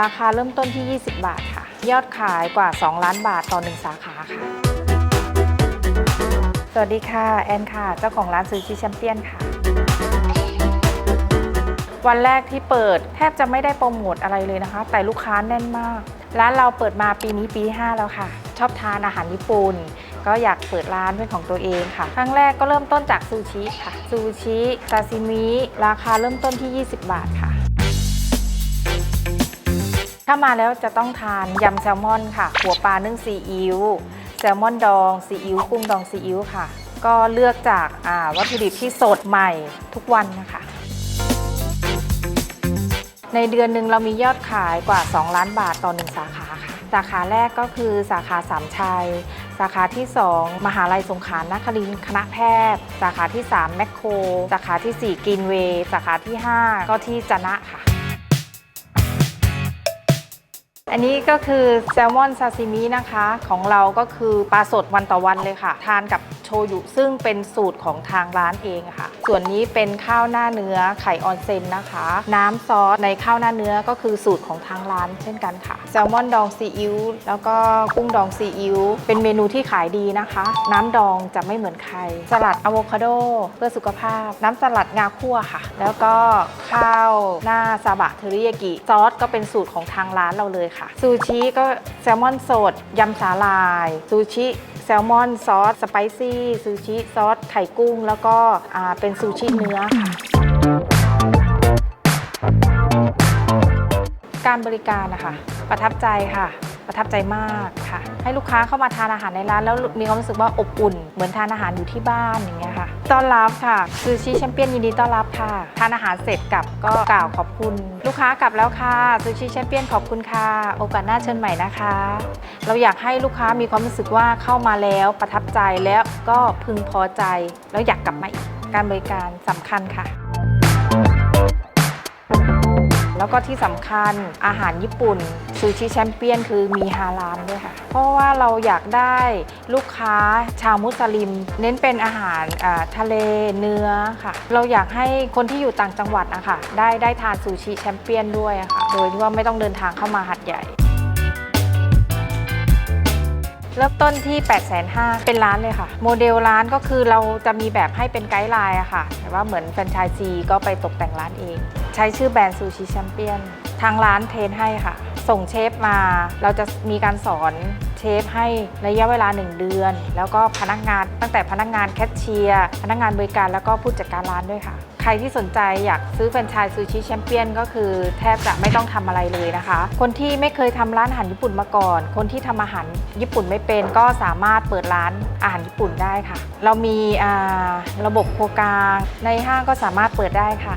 ราคาเริ่มต้นที่ 20 บาทค่ะ ยอดขายกว่า 2 ล้านบาทต่อ 1 สาขาค่ะ สวัสดีค่ะ แอนค่ะ เจ้าของร้านซูชิแชมเปี้ยนค่ะ วันแรกที่เปิดแทบจะไม่ได้โปรโมทอะไรเลยนะคะ แต่ลูกค้าแน่นมาก ร้านเราเปิดมาปีนี้ปี 5 แล้วค่ะ ชอบทานอาหารญี่ปุ่นก็อยากเปิดร้านเป็นของตัวเองค่ะ ครั้งแรกก็เริ่มต้นจากซูชิค่ะ ซูชิซาซิมิ ราคาเริ่มต้นที่ 20 บาทค่ะ ถ้ามาแล้วจะต้องทานยำแซลมอนค่ะ หัวปลานึ่งซีอิ๊วแซลมอนดองซีอิ๊วกุ้งดองซีอิ๊วค่ะ ก็เลือกจากวัตถุดิบที่สดใหม่ทุกวันนะคะ ในเดือนหนึ่งเรามียอดขายกว่า 2 ล้านบาทต่อ 1 สาขาค่ะ สาขาแรกก็คือสาขาสามชัย สาขาที่ 2 มหาลัยสงขลานครินคณะแพทย์ สาขาที่ 3 แมคโคร สาขาที่ 4 กินเว สาขาที่ 5 ก็ที่จนะค่ะ อันนี้ก็คือแซลมอนซาซิมินะคะ ของเราก็คือปลาสดวันต่อวันเลยค่ะ ทานกับ ยุซึ่งเป็นสูตรของทางร้านเองค่ะ ส่วนนี้เป็นข้าวหน้าเนื้อไข่ออนเซนนะคะ น้ำซอสในข้าวหน้าเนื้อก็คือสูตรของทางร้านเช่นกันค่ะแซลมอนดองซีอิ๊วแล้วก็กุ้งดองซีอิ๊วเป็นเมนูที่ขายดีนะคะ น้ำดองจะไม่เหมือนใคร สลัดอะโวคาโดเพื่อสุขภาพ น้ำสลัดงาคั่วค่ะ แล้วก็ข้าวหน้าซาบะเทอริยากิซอสก็เป็นสูตรของทางร้านเราเลยค่ะซูชิก็แซลมอนสดยำสาลายซูชิ แซลมอนซอสสไปซี่ซูชิซอสไข่กุ้ง แล้วก็เป็นซูชิเนื้อค่ะการบริการนะคะ ประทับใจค่ะ ประทับใจมากค่ะ ให้ลูกค้าเข้ามาทานอาหารในร้าน แล้วมีความรู้สึกว่าอบอุ่น เหมือนทานอาหารอยู่ที่บ้านอย่างเงี้ยค่ะ ต้อนรับค่ะซูชิแชมเปี้ยนยินดีต้อนรับค่ะ ทานอาหารเสร็จกลับก็กล่าวขอบคุณ ลูกค้ากลับแล้วค่ะซูชิแชมเปี้ยนขอบคุณค่ะ โอกาสหน้าเชิญใหม่นะคะ เราอยากให้ลูกค้ามีความรู้สึกว่าเข้ามาแล้วประทับใจแล้วก็พึงพอใจ แล้วอยากกลับมาอีกการบริการสำคัญค่ะ แล้วก็ที่สำคัญอาหารญี่ปุ่นซูชิแชมเปี้ยนคือมีฮาลาลด้วยค่ะ เพราะว่าเราอยากได้ลูกค้าชาวมุสลิม เน้นเป็นอาหารทะเลเนื้อค่ะ เราอยากให้คนที่อยู่ต่างจังหวัดนะคะได้ได้ทานซูชิแชมเปี้ยนด้วยค่ะ โดยที่ว่าไม่ต้องเดินทางเข้ามาหัดใหญ่เริ่มต้นที่ 8 5 0 0 0เป็นร้านเลยค่ะ โมเดลร้านก็คือเราจะมีแบบให้เป็นไกด์ไลน์อะค่ะ แต่ว่าเหมือนแฟรนไชส์ซีก็ไปตกแต่งร้านเอง ใช้ชื่อแบรนด์ซูชิแชมเปี้ยนทางร้านเทรนให้ค่ะ ส่งเชฟมา เราจะมีการสอนเชฟให้ระยะเวลา 1 เดือน แล้วก็พนักงานตั้งแต่พนักงานแคชเชียร์พนักงานบริการแล้วก็ผู้จัดการร้านด้วยค่ะ ใครที่สนใจอยากซื้อแฟรนไชส์ซูชิแชมเปี้ยนก็คือแทบจะไม่ต้องทำอะไรเลยนะคะ คนที่ไม่เคยทำร้านอาหารญี่ปุ่นมาก่อน คนที่ทำอาหารญี่ปุ่นไม่เป็นก็สามารถเปิดร้านอาหารญี่ปุ่นได้ค่ะ เรามีระบบโครงกลางในห้างก็สามารถเปิดได้ค่ะ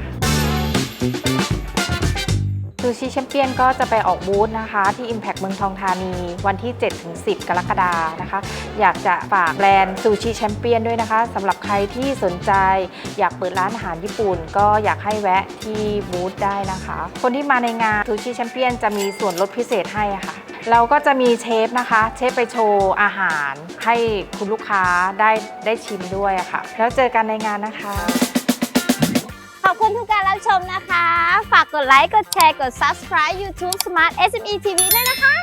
ซูชิแชมเปี้ยนก็จะไปออกบูธนะคะ ที่ Impact เมืองทองธานีวันที่ 7-10 กรกฎานะคะ อยากจะฝากแบรนด์ซูชิแชมเปี้ยนด้วยนะคะสำหรับใครที่สนใจอยากเปิดร้านอาหารญี่ปุ่น ก็อยากให้แวะที่บูธได้นะคะ คนที่มาในงานซูชิแชมเปี้ยนจะมีส่วนลดพิเศษให้ะค่ะเราก็จะมีเชฟนะคะ เชฟไปโชว์อาหารให้คุณลูกค้าได้ได้ชิมด้วยะค่ะ แล้วเจอกันในงานนะคะ อบคุณทุกการรับชมนะคะ ฝากกดไลค์ กดแชร์ กด subscribe YouTube Smart SME TV ด้วยนะคะ